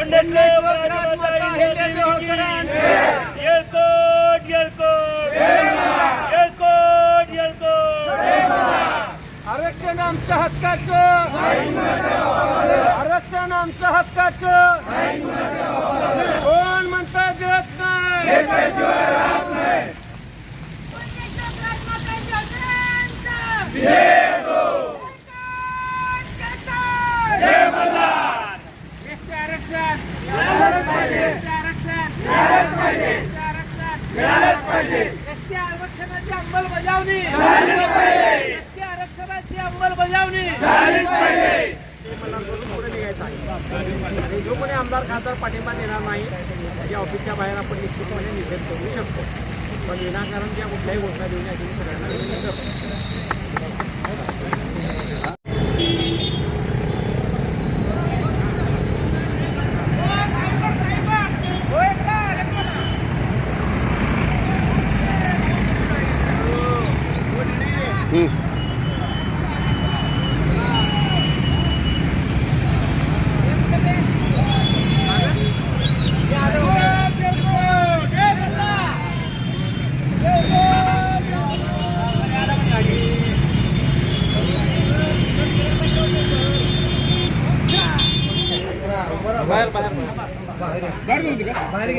राजमाता आरक्षण आमच्या हक्काचं. आरक्षण आमच्या हक्काचं. कोण म्हणता देत नाही. पाहिजे मिळालंच एसटी आरक्षणाची अंमलबजावणी एसटी आरक्षणाची अंमलबजावणी जो कोणी आमदार खासदार पाठिंबा देणार नाही. त्याच्या ऑफिसच्या बाहेर आपण निश्चितपणे निषेध करू शकतो. पण विनाकारण त्या कुठल्याही घोषणा देऊन याची सगळ्यांना विनंती करतो. बाहेर बाहेर. बाहेर बाहेर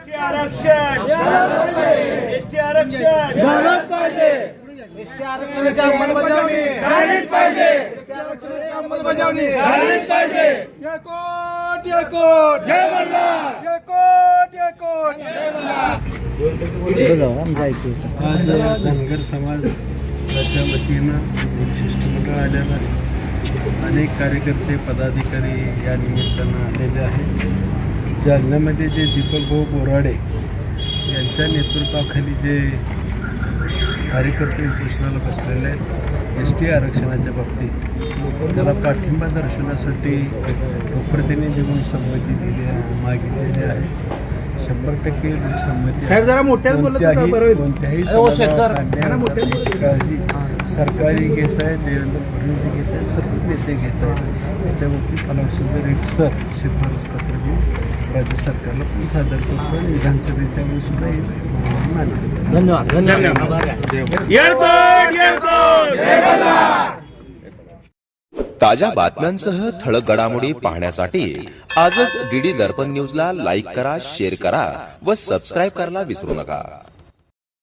एसटी आरक्षण. एसटी आरक्षण. एसटी आरक्षणाची अंमलबजावणी. झालीच पाहिजे. एसटी आरक्षणाची अंमलबजावणी. झालीच पाहिजे. येळकोट येळकोट जय मल्हार येळकोट येळकोट जय मल्हार आज धनगर समाजाच्या वतीनं एक शिष्टमंडळ आलेलं आहे. अनेक कार्यकर्ते पदाधिकारी या निमित्तानं आलेले आहेत. जालन्यामध्ये जे दीपकभाऊ बोराडे यांच्या नेतृत्वाखाली जे कार्यकर्ते उपोषणाला बसलेले आहेत एस टी आरक्षणाच्या बाबतीत त्याला पाठिंबा दर्शवण्यासाठी लोकप्रतिनिधी म्हणून संमती दिली आहे मागितलेली आहे. शंभर टक्के लोकसंमती साहेब जरा मोठ्या कोणत्याही काळजी सरकारी घेत आहे देवेंद्र फडणवीस घेत आहेत सर्व नेते घेत आहेत. याच्या बाबतीत मला वाटतं जर सर शिफारस पत्र घेऊन राज्य सरकारला पण सादर करतो आणि विधानसभेच्या वेळी सुद्धा. येळकोट येळकोट ताज्या बातम्यांसह ठळक घडामोडी पाहण्यासाठी आजच डीडी दर्पण न्यूजला लाईक करा शेअर करा व सबस्क्राईब करायला विसरू नका.